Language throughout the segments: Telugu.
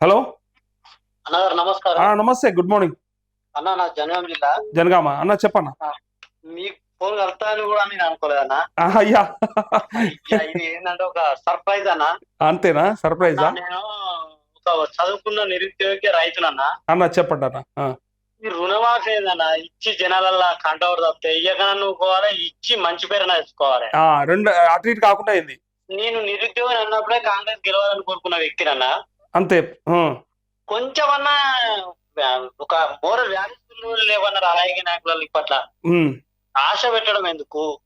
హలో? అన్నగారు నమస్కారం. ఆ, నమస్తే గుడ్ మార్నింగ్. అన్న నా జనగాం జిల్లా. జనగామ అన్న చెప్పన్న. మీకు ఫోన్ కలుతా అని కూడా నేను అనుకోలేదన్న ఆ, అయ్యా ఇక ఇది ఏంటంటే ఒక సర్ప్రైజ్ అన్న. అంతేనా? సర్ప్రైజా? నేను ఒక చదువుకున్న నిరుద్యోగి రైతునన్న అన్న. చెప్పండి అన్న. ఆ, ఈ రుణమాఫీ ఏందన్న? ఇచ్చి జనాలల్లా కంటవర్ తప్పితే ఇయ్యకన్నా నువ్వుకోవాలి ఇచ్చి మంచి పేరు తెచ్చుకోవాలి. ఆ, రెండు అటు ఇటు కాకుండా అయింది నేను నిరుద్యోగిని అన్నప్పుడే కాంగ్రెస్ గెలవాలని కోరుకున్న వ్యక్తినన్న అంతే. కొంచెమన్నా వ్యా- ఒక లేవన్న రాజకీయ నాయకుల పట్ల ఆశ పెట్టడం ఎందుకు.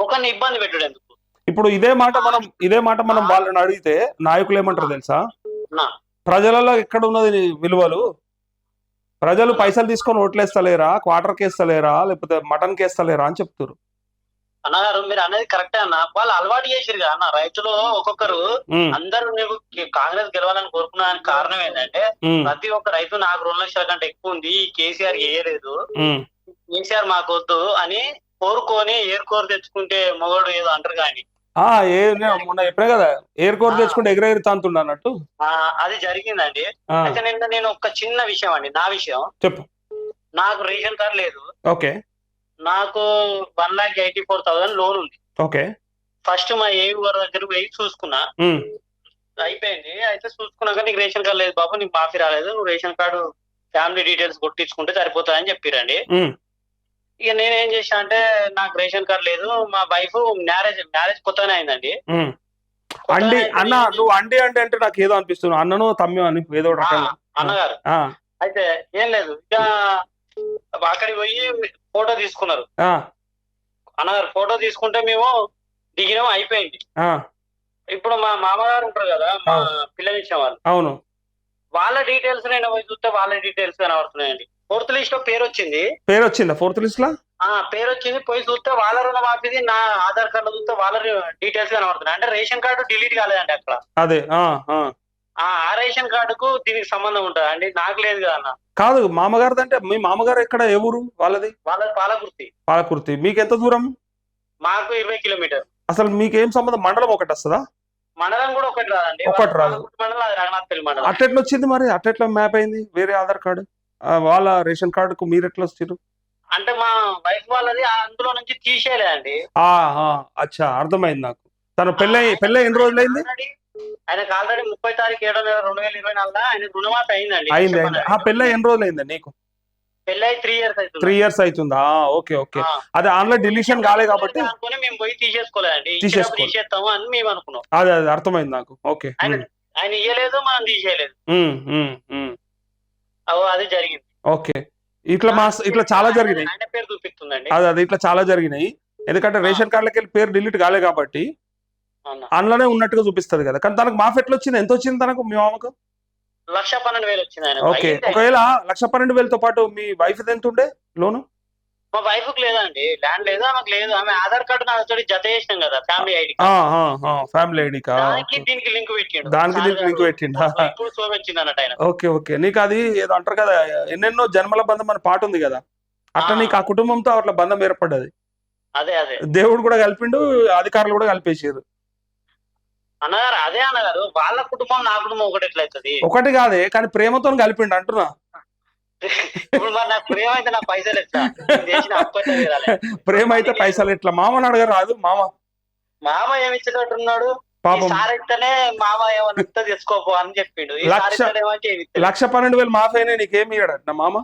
ఒకరిని ఇబ్బంది పెట్టడం ఎందుకు? ఇప్పుడు ఇదే మాట మనం ఇదే మాట మనం వాళ్ళని అడిగితే నాయకులు ఏమంటారు తెలుసా? ప్రజలలో ఎక్కడ ఉన్నది విలువలు? ప్రజలు పైసలు తీసుకొని ఓట్లేస్తలేరా? క్వార్టర్ కేస్తలేరా? లేకపోతే మటన్ కేస్తలేరా? అని చెప్తారు అన్నగారు మీరు అనేది కరెక్టే అన్న. వాళ్ళు అలవాటు చేసిరు కదా అన్న. రైతులు ఒక్కొక్కరు అందరూ నీకు కాంగ్రెస్ గెలవాలని కోరుకున్నానికి కారణం ఏంటంటే ప్రతి ఒక్క రైతు నాకు రెండు లక్షల కంటే ఎక్కువ ఉంది. ఈ కేసీఆర్ వేయలేదు. కేసీఆర్ మాకు వద్దు అని కోరుకొని ఏరుకోరు తెచ్చుకుంటే మొగడు ఏదో అంటారు కానీ. ఆ ఏ నేను మొన్న చెప్పినా కదా ఎయిర్ కోర్ తెచ్చుకుంటే ఎగిరెగిరి తాంతుండ అన్నట్టు. అది జరిగిందండి. అయితే నిన్న నేను ఒక చిన్న విషయం అండి. నా విషయం. చెప్పు. నాకు రేషన్ కార్డు లేదు. ఓకే. నాకు one lakh eighty four thousand loan ఉంది. ఓకే. ఫస్ట్ మా ఏ గారి దగ్గర పోయి చూసుకున్నా. అయిపోయింది. అయితే చూసుకున్నాక నీకు రేషన్ కార్డు లేదు బాబు నీకు మాఫీ రాలేదు. నువ్వు రేషన్ కార్డు ఫ్యామిలీ డీటెయిల్స్ కొట్టించుకుంటే సరిపోతుందని చెప్పిరండి. ఇక నేనేం చేసా అంటే నాకు రేషన్ కార్డు లేదు. మా వైఫ్ మ్యారేజ్ మ్యారేజ్ కొత్తగానే అయిందండి. అండి అన్న నువ్వు అండి అంటే అంటే నాకు ఏదో అనిపిస్తుంది. అన్నను తమ్మి అని ఏదో అన్నగారు. అయితే ఏం లేదు. ఇక అక్కడికి పోయి ఫోటో తీసుకున్నారు. అన్నగారు ఫోటో తీసుకుంటే మేము దిగినాం అయిపోయింది. ఇప్పుడు మా మామగారు ఉంటారు కదా మా అవును. పిల్లనిచ్చిన వాళ్ళు అవును. వాళ్ళ డీటెయిల్స్ నేను పోయి చూస్తే వాళ్ళ డీటెయిల్స్ కనబడుతున్నాయండి. ఫోర్త్ లిస్ట్లో పేరు వచ్చింది. పేరు వచ్చిందా ఫోర్త్ లిస్ట్ లా ఆ పేరు వచ్చింది. పోయి చూస్తే వాళ్ళ రుణమాఫీది నా ఆధార్ కార్డు చూస్తే వాళ్ళ డీటెయిల్స్ కనబడుతున్నాయి. అంటే రేషన్ కార్డు డిలీట్ కాలేదండి అక్కడ. అదే ఆ, రేషన్ కార్డుకు దీనికి సంబంధం ఉంటుంది? అండి నాకు లేదు కదా అన్న. కాదు మామగారిది అంటే మీ మామగారు ఎక్కడ? ఏ ఊరు వాళ్ళది? వాళ్ళ పాలకుర్తి. పాలకుర్తి. మీకు ఎంత దూరం? మాకు ఇరవై కిలోమీటర్. అసలు మీకేం సంబంధం? మండలం ఒకటి వస్తుందా? మండలం కూడా ఒకటి రాదండి. ఒకటి రాదు. మండలం అది రఘునాథపల్లి మండలం. అట్లెట్లా వచ్చింది మరి? అట్లెట్లా మ్యాప్ అయింది? వేరే ఆధార్ కార్డు? వాళ్ళ రేషన్ కార్డుకు మీరు ఎట్లా వచ్చారు అంటే మా వైఫ్ వాళ్ళది అందులో నుంచి తీసేయలేదండి. ఆ, ఆ, అచ్చా అర్థమైంది నాకు. తను పెళ్ళై పెళ్ళై ఎన్ని రోజులైంది? ఆయనకు ఆల్రెడీ ముప్పై తారీఖు ఏడో నెల రెండు వేల ఇరవై నాలుగులో ఆయన రుణమాఫీ అయిందండి. అయింది అయింది. ఆ పెళ్ళై ఎన్ని రోజులైంది నీకు? పెళ్ళి త్రీ ఇయర్స్ అవుతుంది త్రీ ఇయర్స్ అవుతుందా? Okay okay. అదే ఆన్లైన్ డిలీషన్ కాలే కాబట్టి అనుకుని మేము పోయి తీసేసుకోలేదండి. తీసేసుకో- తీసేస్తాము అని మేము అనుకున్నాం. అదే అదే అర్థమైంది నాకు. ఓకే. ఆయన ఇయ్యలేదు మనం తీసేయలేదు. అది జరిగింది. ఓకే. ఇట్లా మా ఇట్లా చాలా జరిగినాయి. పేరు చూపిస్తుందండి. అదే అదే ఇట్లా చాలా జరిగినాయి. ఎందుకంటే రేషన్ కార్డులకి వెళ్ళి పేరు డిలీట్ కాలే కాబట్టి. అందులోనే ఉన్నట్టుగా చూపిస్తది కదా. కానీ తనకు మాఫ్ ఎట్లా వచ్చింది? ఎంత వచ్చింది తనకు మీ మామకు? లక్ష పన్నెండు వేలు వచ్చింది ఆయన ఓకే. ఒకవేళ లక్ష పన్నెండు వేలతో పాటు మీ వైఫ్ ఎంత ఉండే? లోను? మా వైఫ్కు లేదండి. ల్యాండ్ లేదు ఆమెకు లేదు. ఆమె ఆధార్ కార్డు నాతో జత చేసినాం కదా ఫ్యామిలీ ఐడి ఫ్యామిలీ ఐడికా దానికి దీనికి లింక్ పెట్టిండు. దానికి దీనికి లింక్ పెట్టిండా? ఇప్పుడు చూపించింది అన్నట్టు ఆయన. Okay okay. నీకు అది ఏదో అంటారు కదా ఎన్నెన్నో జన్మల బంధం అని పాట ఉంది కదా. అట్లా. నీకు ఆ కుటుంబంతో అట్లా బంధం ఏర్పడ్డది. అదే అదే. దేవుడు కూడా కలిపిండు అధికారులు కూడా కలిపేసారు అన్నగారు అదే అన్నగారు వాళ్ళ కుటుంబం నా కుటుంబం ఒకటి ఎట్లయితది ఒకటి కాదే కానీ ప్రేమతో కలిపిండు అంటున్నా. ఇప్పుడు మరి నాకు ప్రేమ అయితే నా పైసలు ఎట్లా. ప్రేమ అయితే పైసలు ఎట్లా? మామని అడగరు రాదు మామ. మామ ఏమి ఇచ్చేటట్టున్నాడు ఇస్తేనే మామ ఏమన్నా తెచ్చుకోపో అని చెప్పిండు. లక్ష- పన్నెండు వేలు మాఫ్ అయినా నీకేమి ఇయ్యడట నా మామ?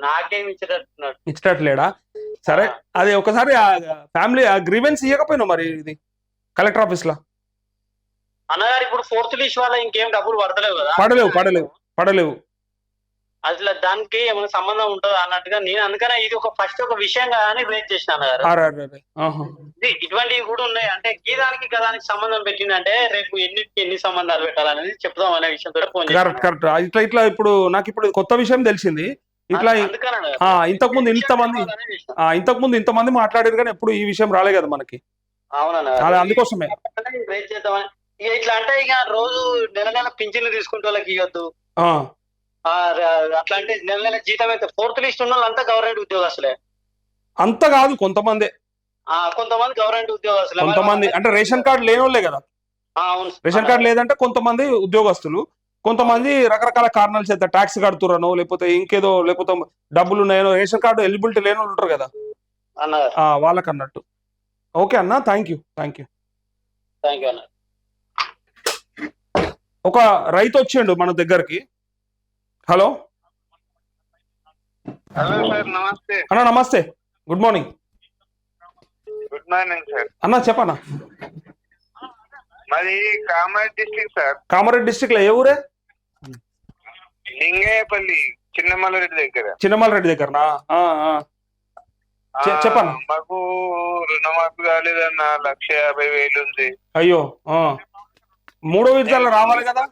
నాకేం ఇచ్చేటట్టున్నాడు ఇచ్చట్లేడా సరే అది ఒకసారి ఫ్యామిలీ గ్రీవెన్స్ ఇవ్వకపోయినావు మరి ఇది? కలెక్టర్ ఆఫీస్లో అన్నగారు ఇప్పుడు ఫోర్త్ లిస్ట్ వల్ల ఇంకేం డబ్బులు పడతలేవు కదా. పడలేవు పడలేవు పడలేవు. అసలు దానికి ఏమైనా సంబంధం ఉంటుందా అన్నట్టుగా నేను అందుకనే ఇది ఒక ఫస్ట్ ఒక విషయంగా అని రేట్ చేసిన అన్నగారు. ఇటువంటివి కూడా ఉన్నాయి. అంటే గీదానికి గదానికి సంబంధం పెట్టిందంటే రేపు ఎన్ని ఎన్ని సంబంధాలు పెట్టాలనేది చెప్దాం అనే విషయంతో ఫోన్ చేశాను. Correct correct. ఇట్లా ఇట్లా ఇప్పుడు నాకు ఇప్పుడు కొత్త విషయం తెలిసింది. ఇట్లా ఇంతకు ముందు ఇంతమంది విషయం ఇంతకు ముందు ఇంతమంది మాట్లాడారు కానీ ఎప్పుడు ఈ విషయం రాలే కదా మనకి. అదే అందుకోసమే. రేట్ చేద్దామని ఇక ఇట్లా అంటే ఇక రోజు నెల నెల పింఛన్లు తీసుకుంటే వాళ్ళకి ఇవ్వద్దు. అట్లా అంటే నెల నెల జీతం అయితే ఫోర్త్ లిస్ట్ ఉన్న వాళ్ళంతా గవర్నమెంట్ ఉద్యోగస్తులే. అంత కాదు కొంతమంది. కొంతమంది గవర్నమెంట్ ఉద్యోగస్తులే. కొంతమంది అంటే రేషన్ కార్డు లేని వాళ్ళే కదా రేషన్ కార్డు లేదంటే కొంతమంది ఉద్యోగస్తులు కొంతమంది రకరకాల కారణాల చేత ట్యాక్స్ కడుతురనో లేకపోతే ఇంకేదో లేకపోతే డబ్బులు ఉన్నాయనో రేషన్ కార్డు ఎలిజిబిలిటీ లేని ఉంటారు కదా. అన్నగారు ఆ, వాళ్ళకి అన్నట్టు ఓకే అన్న thank you thank you thank you అన్న. ఒక రైతు వచ్చిండు మన దగ్గరికి. హలో? హలో సార్ నమస్తే. అన్న నమస్తే. Good morning. Good morning sir. అన్న చెప్పన్న మాది కామారెడ్డి డిస్ట్రిక్ట్ సార్. కామారెడ్డి డిస్టిక్లో ఏ ఊరే? లింగయ్యపల్లి చిన్నమల్లరెడ్డి దగ్గర. చిన్నమల్లరెడ్డి దగ్గరనా? ఆ, చెప్పండి. మాకు రుణమాఫీ కాలేదన్న లక్ష యాభై వేలు ఉంది. అయ్యో. మూడో విడతల రావాలి కదా?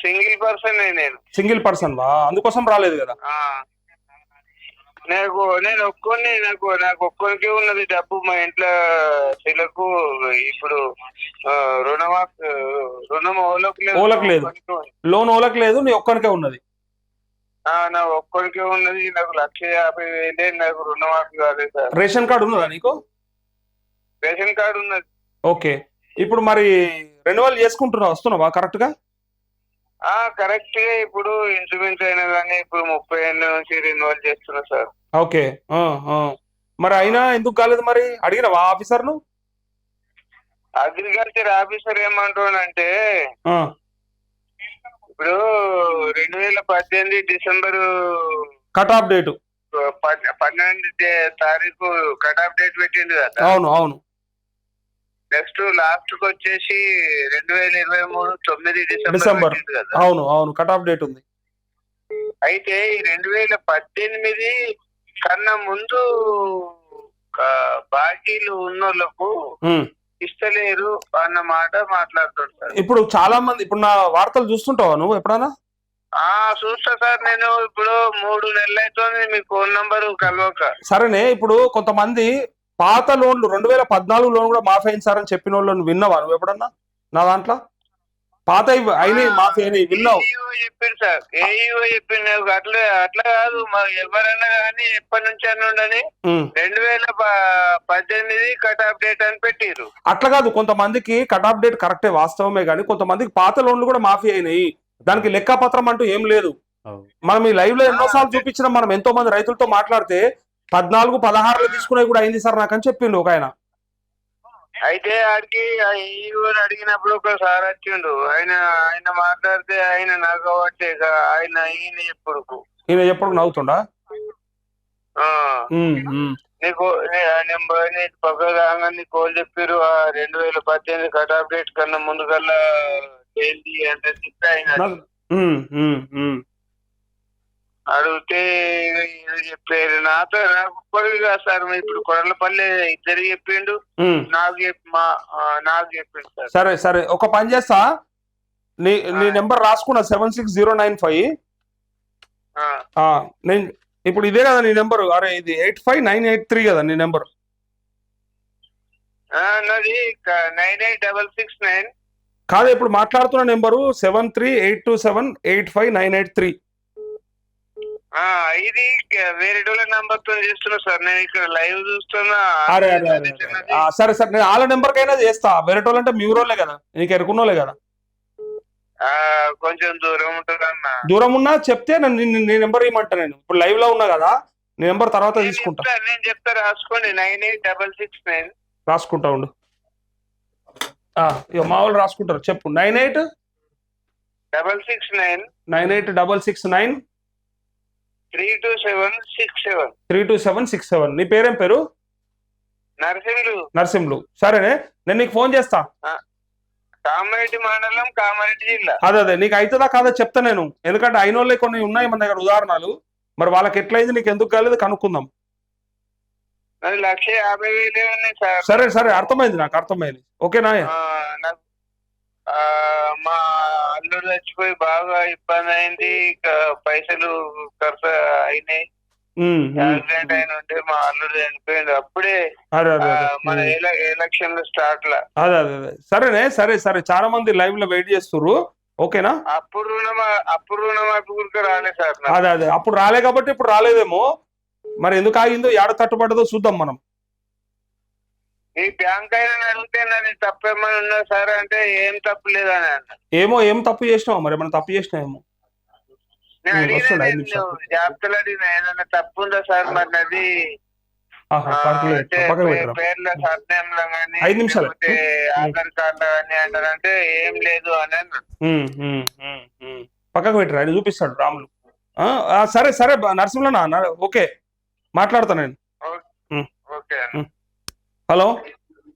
సింగిల్ పర్సన్ నేను. సింగిల్ పర్సన్ వా? అందుకోసం రాలేదు కదా. నాకు నేను ఒక్కొని నాకు నాకు ఒక్కరికే ఉన్నది డబ్బు మా ఇంట్లో చెలకు ఇప్పుడు ఆ, రుణమాఫీ రుణం ఓలకు లేదు ఓలకు. లోన్ ఓలకు లేదు నీ ఒక్కరికే ఉన్నది. ఆ, నా ఒక్కరికే ఉన్నది నాకు లక్ష యాభై వేలే నాకు రుణమాఫీ కాలేదు సార్. రేషన్ కార్డు ఉన్నదా నీకు? రేషన్ కార్డు ఉన్నది. ఓకే. ఇప్పుడు మరి రెన్యువల్ చేసుకుంటున్నావు వస్తున్నావా కరెక్ట్గా ఆ కరెక్ట్గా ఇప్పుడు ఇన్సూరెన్స్ అయినా కానీ ఇప్పుడు ముప్పై ఏళ్ళ నుంచి రెన్యువల్ చేస్తున్నా సార్. ఓకే. మరి అయినా ఎందుకు కాలేదు మరి? అడిగినావా ఆఫీసర్ను అగ్రికల్చర్ ఆఫీసర్ ఏమంటానంటే ఆ, ఇప్పుడు రెండు వేల పద్దెనిమిది డిసెంబర్ కట్ ఆఫ్ డేట్. పన్నెండు తారీఖు కట్ ఆఫ్ డేట్ పెట్టింది కదా. అవును అవును. నెక్స్ట్ లాస్ట్కి వచ్చేసి రెండు వేల ఇరవై మూడు తొమ్మిది డిసెంబర్ అవును అవును. కట్ ఆఫ్ డేట్ ఉంది. అయితే ఈ రెండు వేల పద్దెనిమిది కన్నా ముందు బాకీలు ఉన్నోళ్ళకు. ఇస్తలేరు అన్న మాట మాట్లాడుతాడు సార్. ఇప్పుడు చాలా మంది ఇప్పుడు నా వార్తలు చూస్తుంటావా నువ్వు ఎప్పుడైనా ఆ చూస్తా సార్ నేను. ఇప్పుడు మూడు నెలలు అవుతుంది మీ ఫోన్ నంబర్ కలవక. సరేనే ఇప్పుడు కొంతమంది పాత లోన్లు రెండు వేల పద్నాలుగు లోన్ కూడా మాఫీ అయింది సార్ అని చెప్పిన వాళ్ళని విన్నావా నువ్వు ఎప్పుడన్నా? నా దాంట్లో? పాత అయినాయి మాఫీ అయినాయి విన్నావు? చెప్పిండు సార్. ఏఈఓ నాకు అట్లా అట్లా కాదు. మరి ఎవరైనా కానీ ఎప్పటి నుంచి అని ఉండని. రెండు వేల పద్దెనిమిది కట్ ఆఫ్ డేట్ అని పెట్టిరు అట్లా కాదు కొంతమందికి కట్ ఆఫ్ డేట్ కరెక్టే వాస్తవమే కానీ కొంతమందికి పాత లోన్లు కూడా మాఫీ అయినాయి దానికి లెక్కపత్రం అంటూ ఏం లేదు. మనం ఈ లైవ్లో ఎన్నోసార్లు చూపించిన మనం ఎంతో మంది రైతులతో మాట్లాడితే పద్నాలుగు పదహారులో తీసుకునే కూడా అయింది సార్ నాకని చెప్పిండు ఒక ఆయన. అయితే ఆడికి ఏఈఓ అడిగినప్పుడు ఒక సార్ వచ్చిండు. ఆయన ఆయన మాట్లాడితే ఆయన నాకు కాబట్టి ఆయన ఈయన ఎప్పుడు ఈయన ఎప్పుడు నవ్వుతుండా. నీకు నీ- నెంబర్ నీకు పక్క కాగానే కోల్ చెప్పారు ఆ రెండు వేల పద్దెనిమిది కట్ ఆఫ్ డేట్ కన్నా ముందుకల్లా ఏంటి అంటే చెప్తే ఆయన నా-. అడిగితే చెప్పారు నాతో నాకు ఒక్కరికి కాదు సార్ ఇప్పుడు కొడలపల్లి ఇద్దరు చెప్పిండు. నాకు చెప్పి మా నాకు చెప్పిండు సార్. సరే సరే ఒక పని చేస్తా. నీ నీ నెంబర్ రాసుకున్నా seven six zero nine five. నేను ఇప్పుడు ఇదే కదా నీ నెంబర్. అరే ఇది eight five nine eight three కదా నీ నెంబర్. నాది nine eight double six nine. కాదు ఇప్పుడు మాట్లాడుతున్న number seven three eight two seven eight five nine eight three. ఇది వేరే డోల నంబర్తో చేస్తున్నా సార్. నేను ఇక్కడ లైవ్ చూస్తున్నా. అరే అరే సరే సరే. నేను వాళ్ళ నెంబర్ కైనా చేస్తా. వేరే అంటే మీ ఊరోళ్ళే కదా. నీకు ఎరుకున్నోళ్ళే కదా. కొంచెం దూరం ఉంటుంది అన్న. దూరం ఉన్నా చెప్తే నేను నీ- నెంబర్ ఇవ్వమంటా నేను. ఇప్పుడు లైవ్లో ఉన్నా కదా నీ నెంబర్ తర్వాత తీసుకుంటా. నేను చెప్తా రాసుకోండి. Nine eight double six nine. రాసుకుంటా ఉండు. ఆ, ఇగో మా వాళ్ళు రాసుకుంటారు. చెప్పు. Nine eight double six nine. Nine eight double six nine three two seven six seven. Three two seven six seven. నీ పేరేం పేరు? నరసింహులు. నరసింహులు. సరేనే నేను నీకు ఫోన్ చేస్తా. కామారెడ్డి మండలం కామారెడ్డి జిల్లా. అదే అదే నీకు అవుతుందా కాదా చెప్తా నేను. ఎందుకంటే అయిన వాళ్ళే కొన్ని ఉన్నాయి మన దగ్గర ఉదాహరణలు. మరి వాళ్ళకి ఎట్లయింది నీకు ఎందుకు కాలేదు కనుక్కుందాం. లక్ష యాభై వేలే ఉన్నాయి సార్. సరే సరే అర్థమైంది నాకు అర్థమైంది. ఓకేనా? మా అల్లుడు చచ్చిపోయి బాగా ఇబ్బంది అయింది. పైసలు ఖర్చు అయినాయి. యాక్సిడెంట్ అయిన ఉంటే మా అల్లుడు చనిపోయింది అప్పుడే మన ఎలక్షన్ స్టార్ట్ లా. అదే అదే సరేనే సరే సరే. చాలా మంది లైవ్లో వెయిట్ చేస్తుర్రు. ఓకేనా? అప్పుడు రుణమా అప్పుడు రుణమాఫీ గురికి రాలేదు సార్. అదే అదే. అప్పుడు రాలే కాబట్టి ఇప్పుడు రాలేదేమో. మరి ఎందుకు ఆగిందో ఏడ తట్టుబడ్డదో చూద్దాం మనం. ఈ బ్యాంక్ అయినా అడిగితే నాది తప్పేమని ఉన్నా సార్? అంటే ఏం తప్పు లేదని అన్న ఏమో ఏం తప్పు చేసినావు? మరి మనం తప్పు చేసినామేమో నేను అడిగిన వస్తుండు, ఐదు నేను నిమిషాలు. జాబితాలు అడిగిన. ఏదైనా తప్పు ఉందా సార్? మరి నాది ఆహా, ఆ, పక్కన పెట్టు, అంటే పక్కన పే- పెట్టరా? పేర్ల సర్నేమ్లో కానీ ఐదు నిమిషాలు. ఆధార్ కార్డు కానీ అంటారంటే ఏం లేదు అని అన్నాడు ఉమ్, ఉమ్, ఉమ్, ఉమ్. పక్కకు పెట్టరా? ఆయన చూపిస్తాడు రాములు. ఆ, ఆ, సరే సరే నరసింహనా ఓకే. మాట్లాడతా నేను. ఓకే అన్న. హలో